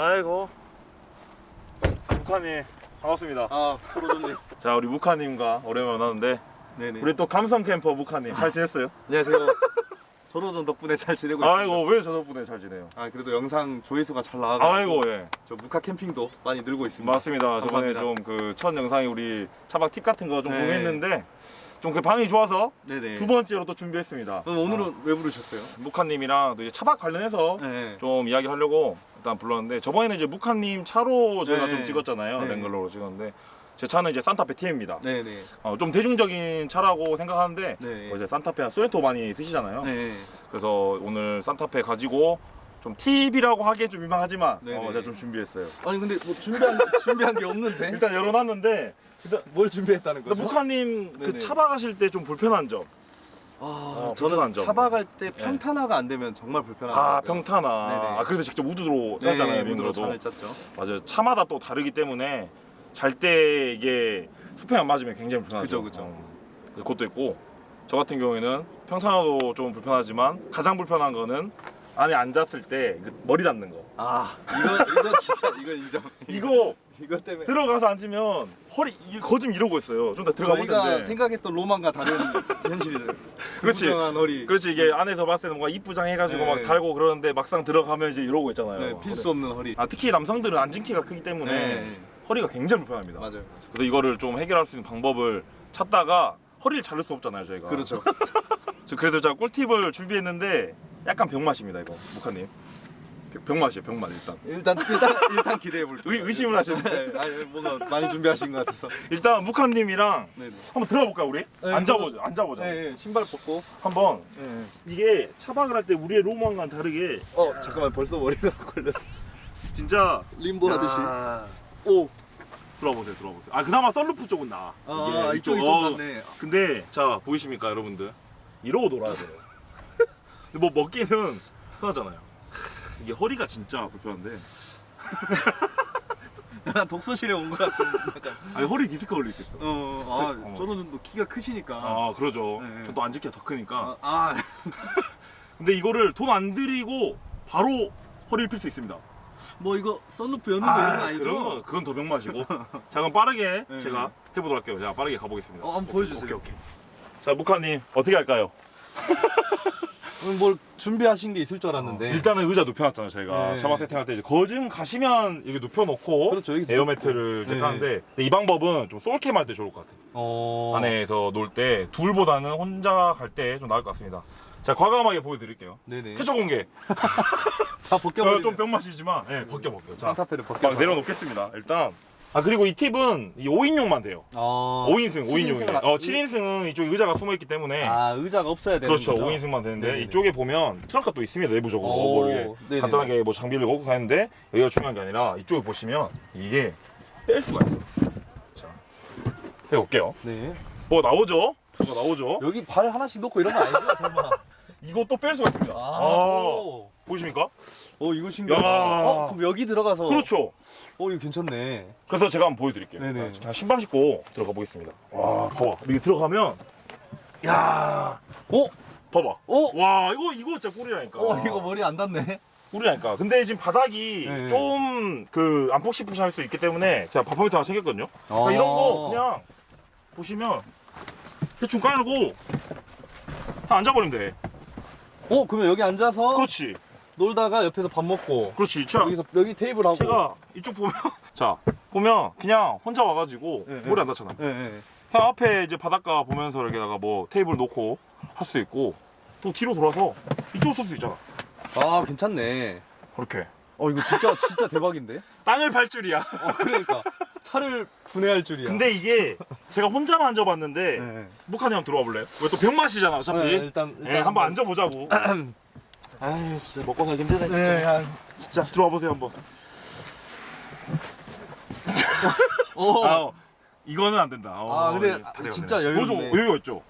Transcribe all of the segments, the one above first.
아이고 무카님 반갑습니다. 아 프로님. 자 우리 무카님과 오랜만에 만났는데 네네. 우리 또 감성 캠퍼 무카님 잘 지냈어요? 안녕하세요. 프로전 덕분에 잘 지내고 있습니다. 아이고 왜 저 덕분에 잘 지내요? 아 그래도 영상 조회수가 잘 나와가지고 아이고 예 저 무카 캠핑도 많이 늘고 있습니다. 맞습니다. 저번에 감사합니다. 좀 그 첫 영상이 우리 차박 팁 같은 거 좀 네. 공유했는데 좀 그 반응이 좋아서 네네. 두 번째로 또 준비했습니다. 그럼 오늘은 왜 부르셨어요? 어, 무카님이랑 또 이제 차박 관련해서 네. 좀 이야기 하려고 일단 불렀는데 저번에는 이제 무카님 차로 저희가 네. 좀 찍었잖아요. 네. 랭글러로 찍었는데 제 차는 이제 산타페 TM입니다. 네네. 어, 좀 대중적인 차라고 생각하는데 네. 어, 이제 산타페나 소렌토 많이 쓰시잖아요. 네. 그래서 오늘 산타페 가지고 좀 팁이라고 하기엔 좀 민망하지만 네네. 어, 제가 좀 준비했어요. 아니 근데 뭐 준비한 준비한 게 없는데 일단 열어놨는데 일단 뭘 준비했다는 거죠? 무카님 그 네네. 차박하실 때 좀 불편한 점. 아 어, 저는 불편한 점. 차박할 때 평탄화가 안 되면 정말 불편하고. 아 평타나. 네네. 아 그래서 직접 우드로 짰잖아요. 네, 문으로 민으로도. 잔을 짰죠. 맞아요. 차마다 또 다르기 때문에 잘 때 이게 수평 안 맞으면 굉장히 불편하죠. 그죠, 그죠. 어. 그것도 있고 저 같은 경우에는 평탄화도 좀 불편하지만 가장 불편한 거는 안에 앉았을 때그 머리 닿는 거. 아 이거 이거 진짜 이거 인정. 이거 이거 때문에 들어가서 앉으면 허리 이게 거좀 이러고 있어요. 좀 더 들어가 볼 저희가 텐데. 생각했던 로망과 다른 현실이죠. 그렇지. 허리. 그렇지 이게 안에서 봤을 때는 뭔가 이쁘장 해가지고 네. 막 달고 그러는데 막상 들어가면 이제 이러고 있잖아요. 네, 필수 없는 허리. 아 특히 남성들은 앉은 키가 크기 때문에 네. 허리가 굉장히 불편합니다. 맞아요. 그래서 이거를 좀 해결할 수 있는 방법을 찾다가 허리를 자를 수 없잖아요 저희가. 그렇죠. 저 그래서 제가 꿀팁을 준비했는데 약간 병맛입니다 이거 무카님. 병- 병맛이에요 병맛 일단. 일단 일단 일단 기대해 볼게요. 의, 의심을 하시는데 네, 아니 뭔가 많이 준비하신 것 같아서. 일단 무카님이랑 네. 한번 들어가 볼까요 우리? 네, 앉아보자 앉아보자. 네, 네, 신발 벗고. 한번 네. 이게 차박을 할 때 우리의 로망과는 다르게 어 잠깐만 벌써 머리가 걸렸어. 진짜 림보 하듯이. 야, 오. 들어보세요 들어보세요. 아 그나마 썰루프 쪽은 나. 아 이게 이쪽이 이쪽, 좀 어, 낫네. 근데 자 보이십니까 여러분들 이러고 놀아야 돼요 근데 뭐 먹기는 편하잖아요 이게 허리가 진짜 불편한데 독서실에 온 것 같은 약간. 아니 허리 디스크 걸릴 수 있어 어, 아, 어. 저는 또 키가 크시니까. 아 그러죠 네. 저또 앉을 키가 더 크니까 아, 아, 근데 이거를 돈 안 들이고 바로 허리를 필 수 있습니다 뭐 이거 썬루프 여는 거 이런 거 아, 아니죠? 그런 거 그건 더 병맛이고 자 그럼 빠르게 네. 제가 해보도록 할게요 자 빠르게 가보겠습니다 어, 한번 보여주세요. 오케이 오케이 자 무카님 어떻게 할까요? 오늘 뭘 준비하신 게 있을 줄 알았는데. 일단은 의자 눕혀놨잖아요 저희가 네. 샤워 세팅할 때 이제 거즘 가시면 여기 눕혀놓고 그렇죠, 여기서 에어매트를 이제 네. 하는데 이 방법은 좀 솔캠 할 때 좋을 것 같아요 어. 안에서 놀 때 둘보다는 혼자 갈 때 좀 나을 것 같습니다 자 과감하게 보여드릴게요 네네. 최초 공개 다 어, 벗겨버리면 좀 병맛이지만 네, 벗겨 벗겨 자 산타페를 벗겨. 막 내려놓겠습니다 일단 아 그리고 이 팁은 이 5인용만 돼요 아. 5인승 5인용이에요 칠인승은 어 7인승은 이쪽 의자가 숨어 있기 때문에 아 의자가 없어야 되는 그렇죠. 거죠? 5인승만 되는데 네네네. 이쪽에 보면 트렁크가 또 있습니다. 내부적으로 오, 뭐 이렇게 네네. 간단하게 뭐 장비를 넣고 가는데 여기가 중요한 게 아니라 이쪽에 보시면 이게 뺄 수가 있어요. 자, 빼볼게요. 네. 뭐 나오죠? 뭐가 나오죠? 여기 발 하나씩 놓고 이런 거 아니죠, 설마? 이것도 뺄 수가 있습니다. 아. 아, 오. 보이십니까? 어 이거 신기하다. 야. 어 그럼 여기 들어가서. 그렇죠. 어 이거 괜찮네. 그래서 제가 한번 보여드릴게요. 네네. 자, 신발 신고 들어가 보겠습니다. 와, 봐봐. 여기 들어가면, 야, 어? 봐봐. 어? 와, 이거 이거 진짜 꿀이라니까. 어 이거 머리 안 닿네. 꿀이라니까. 근데 지금 바닥이 네. 좀 그 안폭시푸시할 수 있기 때문에 제가 밥포인트 하나 챙겼거든요. 그러니까 아. 이런 거 그냥 보시면 대충 깔고 다 앉아버리면 돼. 어 그러면 여기 앉아서 그렇지, 놀다가 옆에서 밥 먹고 그렇지. 제가, 여기서 여기 테이블 하고. 제가 이쪽 보면 자 보면 그냥 혼자 와가지고 네, 머리 네. 안 닿잖아. 예 예. 그냥 앞에 이제 바닷가 보면서 여기다가 뭐 테이블 놓고 할 수 있고 또 뒤로 돌아서 이쪽 쓸 수 있잖아. 아 괜찮네. 그렇게 어 이거 진짜 진짜 대박인데? 땅을 팔 줄이야. 어 그러니까 차를 분해할 줄이야. 근데 이게 제가 혼자만 앉아봤는데 네, 네. 목한이 형 들어와 볼래요? 왜 또 병맛이잖아 어차피. 네, 일단 일단 예, 한번 앉아보자고. 아이 진짜 먹고 살기 힘드네 진짜. 네, 한. 진짜 들어와 보세요 한번. 어. 아, 어, 이거는 안 된다. 어, 아, 근데 다 돼요, 진짜. 여유롭네. 이거 여유가 있죠.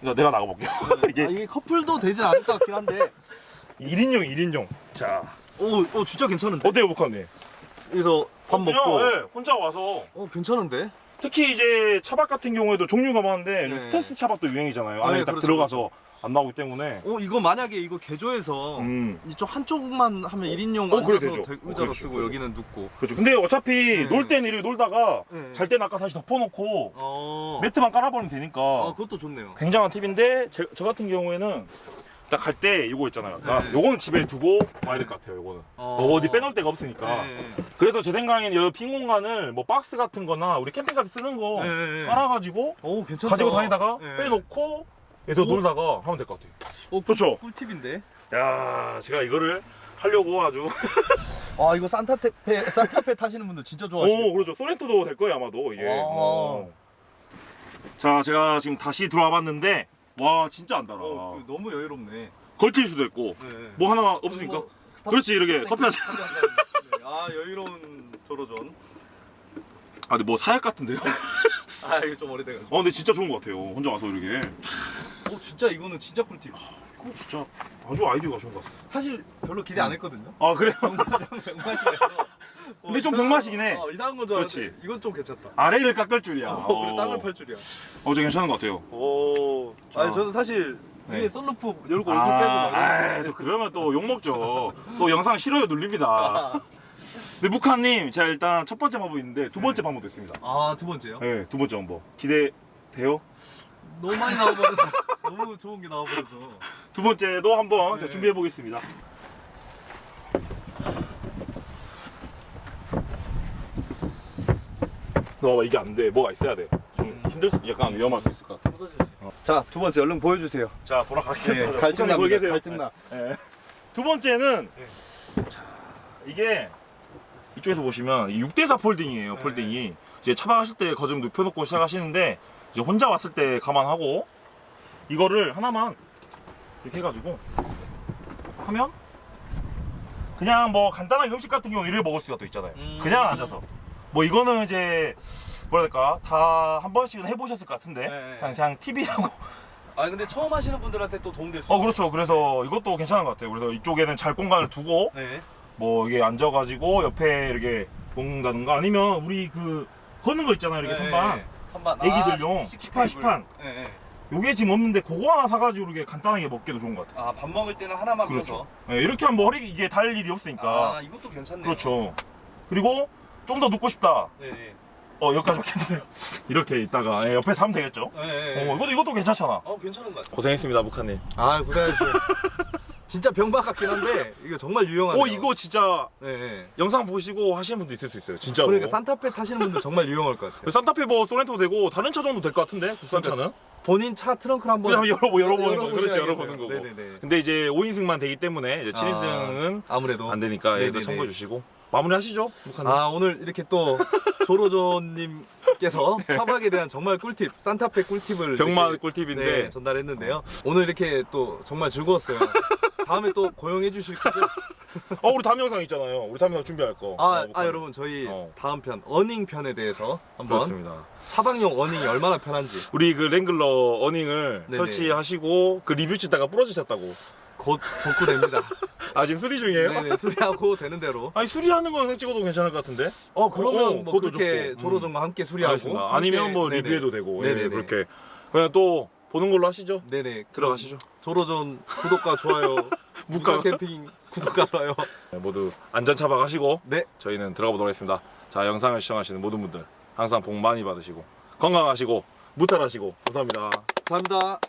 그러니까 내가 나가볼게요. 이게 아, 이게 커플도 되지 않을 것 같긴 한데. 1인용 1인용. 자 오, 오 진짜 괜찮은데. 어때요 목한님? 여기서 밥 먹고. 네, 혼자 와서 어 괜찮은데? 특히 이제 차박 같은 경우에도 종류가 많은데 네. 스트레스 차박도 유행이잖아요. 아, 안에 네, 딱 그렇죠, 들어가서 안 나오기 때문에 어 이거 만약에 이거 개조해서 음 이쪽 한쪽만 하면 1인용 어, 그래 앉아서 되죠. 대- 어, 의자로 그렇죠, 쓰고 그렇죠. 여기는 눕고 그렇죠 근데 어차피 네. 놀 때는 이렇게 놀다가 네. 잘 때는 아까 다시 덮어놓고 어. 매트만 깔아버리면 되니까 아 그것도 좋네요 굉장한 팁인데 제, 저 같은 경우에는 딱 갈 때 이거 있잖아요 아, 네. 요거는 집에 두고 와야 될 것 같아요 요거는 어. 어... 디 빼놓을 데가 없으니까 네. 그래서 제 생각에는 여기 빈 공간을 뭐 박스 같은 거나 우리 캠핑 카트 쓰는 거 네, 네, 네. 깔아가지고 오 괜찮다 가지고 다니다가 네. 빼놓고 오. 놀다가 하면 될 것 같아요 어, 그렇죠. 꿀팁인데 야 제가 이거를 하려고 아주 아 이거 산타페 산타페 타시는 분들 진짜 좋아하시죠 오 그렇죠 소렌토도 될 거예요 아마도 이게 와. 어. 자 제가 지금 다시 들어와 봤는데 와 진짜 안 달아. 어, 그 너무 여유롭네. 걸칠 수도 있고. 네. 뭐 하나 없으니까. 뭐, 스타- 그렇지 이렇게 커피 한잔. 한 잔. 네. 아 여유로운 도로전. 아 근데 뭐 사약 같은데요? 아 이거 좀 오래돼가지고. 어 근데 진짜 좋은 것 같아요. 혼자 와서 이렇게. 오 진짜 이거는 진짜 꿀팁 이거 진짜 아주 아이디어가 좋은 것 같아. 사실 별로 기대 안 했거든요. 아 그래요? 병맛이라서 근데 좀 병맛이긴 해. 어, 이상한 건줄 그렇지. 알았는데 이건 좀 괜찮다. 아래를 깎을 줄이야. 어, 그래 땅을 팔 줄이야. 어, 저 괜찮은 것 같아요. 오. 자. 아니 저는 사실 네. 위에 썬루프 열고 얼굴 빼고 아, 막 아이, 또 그러면 또 욕먹죠. 또 영상 싫어요 눌립니다. 근데 무카님 제가 일단 첫 번째 방법이 있는데 두 번째 방법도 있습니다. 아 두 번째요? 네, 두 번째 방법. 기대돼요? 너무 많이 나와버려서. 너무 좋은 게 나와버려서. 두 번째도 한번 네. 제가 준비해 보겠습니다 너 이게 안 돼. 뭐가 있어야 돼. 좀 힘들 수, 약간 위험할 수 있을 것 같아. 자 두 번째 얼른 보여주세요 자, 돌아가겠습니다. 네, 갈증납니다 계세요. 갈증나 네. 두 번째는 네. 자, 이게 이쪽에서 보시면 6대4 폴딩이에요. 네. 폴딩이 이제 차박하실 때 거좀 눕혀놓고 시작하시는데 이제 혼자 왔을 때 감안하고 이거를 하나만 이렇게 해가지고 하면 그냥 뭐 간단한 음식 같은 경우 이를 먹을 수가 또 있잖아요. 음. 그냥 앉아서 뭐 이거는 이제 될까? 다 한 번씩은 해보셨을 것 같은데. 네. 그냥 그냥 팁이라고. 아 근데 처음 하시는 분들한테 또 도움 될 수 어 그렇죠. 그래서 이것도 괜찮은 것 같아요. 그래서 이쪽에는 잘 공간을 두고 네. 뭐 이게 앉아가지고 옆에 이렇게 먹는다든가 아니면 우리 그 걷는 거 있잖아요. 이렇게 선반. 선반. 애기들용 아, 식- 시판 테이블. 시판. 네, 네. 요게 지금 없는데 그거 하나 사가지고 이렇게 간단하게 먹기도 좋은 것 같아요. 아밥 먹을 때는 하나만 그렇죠. 펴서. 네, 이렇게 하면 뭐 허리 이게 달 일이 없으니까. 아 이것도 괜찮네요. 그렇죠. 그리고 좀 더 눕고 싶다. 네, 네. 어 여기까지. 먹겠네요 이렇게 있다가 예, 옆에서 하면 되겠죠? 네, 네. 어 이것도 이것도 괜찮잖아. 어 괜찮은 것 같아요. 고생했습니다 북한님. 아 고생하셨어요. 진짜 병박 같긴 한데 이거 정말 유용하네요. 어 이거 진짜 네, 네. 영상 보시고 하시는 분도 있을 수 있어요 진짜로. 그러니까 산타페 타시는 분들 정말 유용할 것 같아요. 산타페 뭐 소렌토 되고 다른 차 정도 될 것 같은데 국산 차는? 본인 차 트렁크를 한번 그냥 열어보 열어보는 거 그렇지 열어보셔야겠네요. 열어보는 거고. 네네네. 근데 이제 5인승만 되기 때문에 이제 7인승은 아무래도. 안 되니까. 참고해 주시고 마무리하시죠 북한님 아 오늘 이렇게 또 조로조님께서 차박에 대한 정말 꿀팁 산타페 꿀팁을 이렇게, 꿀팁인데. 네, 전달했는데요. 오늘 이렇게 또 정말 즐거웠어요. 다음에 또 고용해 주실 거죠? 어 우리 다음 영상 있잖아요. 우리 다음 영상 준비할 거. 아, 어, 아 북한님. 여러분 저희 어. 다음 편 어닝 편에 대해서 한번 그렇습니다. 차박용 어닝이 얼마나 편한지. 우리 그 랭글러 어닝을 네네. 설치하시고 그 리뷰 찍다가 부러지셨다고 곧 복구됩니다. 아 지금 수리 중이에요? 네네 수리하고 되는 대로. 아니 수리하는 거 찍어도 괜찮을 것 같은데? 어 그러면 어, 뭐 그것도 그렇게 좋고. 조로정과 함께 수리하고. 알겠습니다. 아니면 뭐 네네. 리뷰해도 되고. 예, 네네네. 그렇게. 그냥 또 보는 걸로 하시죠. 네네. 들어가시죠. 조로전 구독과 좋아요 무가 캠핑 구독과 좋아요. 네, 모두 안전 차박하시고 네. 저희는 들어가 보도록 하겠습니다. 자, 영상을 시청하시는 모든 분들 항상 복 많이 받으시고 건강하시고 무탈하시고 감사합니다. 감사합니다